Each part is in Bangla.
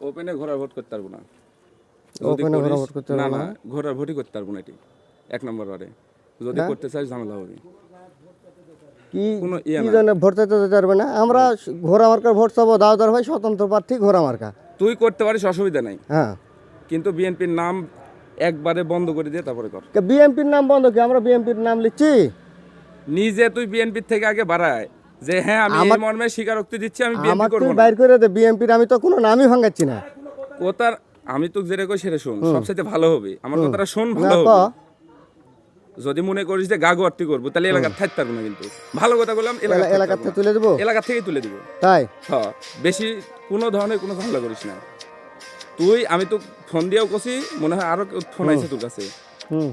ওপেনে ঘোড়ার ভোট করতে পারব না। ঘোড়ার করিস- ভোট করতে না পারব না ঘোড়ার ভোটই করতে পারব না এটি। এক নম্বর ওয়ার্ডে। যদি করতে চাই ঝামেলা হবে। কি ইয়ে না। জন্য ভোট চাইতে যেতে পারবে না? আমরা ঘোড়া মার্কার ভোট চাবো দাওদার ভাই স্বতন্ত্র প্রার্থী ঘোড়া মার্কা। তুই করতে পারিস অসুবিধা নাই। হ্যাঁ। কিন্তু বিএনপির নাম একবারে বন্ধ করে দিয়ে তারপরে কর। বিএমপির নাম বন্ধ কি? আমরা বিএমপির নাম লিখছি? নিজে তুই বিএনপির থেকে আগে বাড়ায়। যে হ্যাঁ আমি এই মর্মে স্বীকারোক্তি দিচ্ছি আমি বিএনপি করব না। বাইর করে দে বিএমপির আমি তো কোনো নামই ভাঙাচ্ছি না। আমি তো যেটা কই সেটা শোন সবসাথে ভালো হবে। আমার কথাটা শোন ভালো হবে। যদি মনে করিস যে গাগো আরতি করব তাহলে এলাকার থাকতে পারব না কিন্তু। ভালো কথা বললাম এলাকা থেকে তুলে দেবো? এলাকা থেকে তুলে দিব। তাই? হ্যাঁ বেশি কোনো ধরনের কোনো ঝামেলা করিস না। তুই আমি তো ফোন দিয়েও কছি মনে হয় আরও ফোন আইছে তোর কাছে। হুম।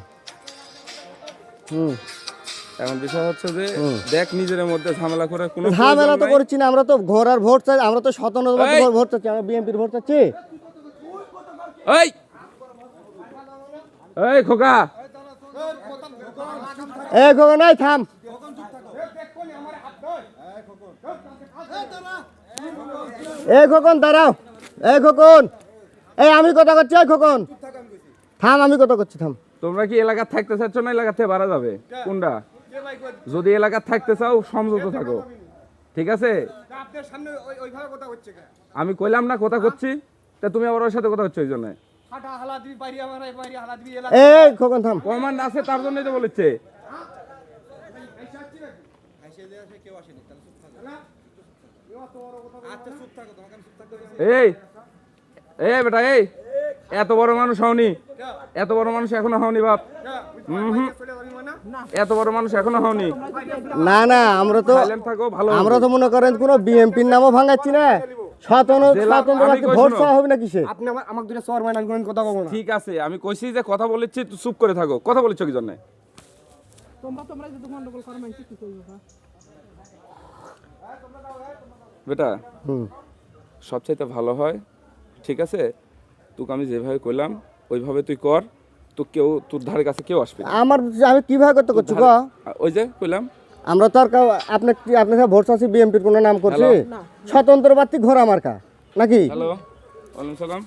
হুম। এখন বিষয় হচ্ছে যে দেখ নিজের মধ্যে ঝামেলা করে কোনো ঝামেলা তো করছি না আমরা তো ভোট চাই আমরা তো স্বতন্ত্র এই! ভোট চাচ্ছি আমরা বিএমপির ভোট চাচ্ছি। এই। এই খোকা। এ খোকন থাম। এ খোকন দাঁড়াও। এ খোকন। এই আমি কথা করছি এই খোকন। থাম আমি কথা করছি থাম। তোমরা কি এলাকা থাকতে চাচ্ছ না এলাকা থেকে বাড়া যাবে? কোনটা? যদি এলাকা থাকতে চাও সমঝোত থাকো। ঠিক আছে? আপনার সামনে ওই- ওইভাবে কথা হচ্ছে কেন? আমি কইলাম না কথা করছি। তা তুমি আবার ওর সাথে কথা হচ্ছে ওই জন্য। এই এ খোকন থাম। কমান্ড আছে তার জন্যই তো বলেছে। এই এই বেটা এই। এত বড় মানুষ হওনি। এত বড় মানুষ এখনও হওনি বাপ। হুম। মনে? এত বড় মানুষ এখনও হওনি। না না আমরা তো আমরা তো মনে করেন কোনো বিএমপির নামও ভাঙাচ্ছি না। ঠিক আছে আমি কইছি যে কথা বলেছি তুই চুপ করে থাকো। কথা বলেছ কি জন্য? বেটা হুম। সবচাইতে ভালো হয় ঠিক আছে? তোকে আমি যেভাবে কইলাম ওইভাবে তুই কর। তো কেউ তোর ধারে কাছে কেউ আসবে না। আমার আমি কীভাবে করতে করছি ক ওই যে কইলাম। আমরা তো আর কাউ আপনি সব ভোট চাচ্ছি বিএমপির কোনো নাম করছি? স্বতন্ত্র প্রার্থী আমার মার্কা নাকি? হ্যালো ওয়ালাইকুম সালাম।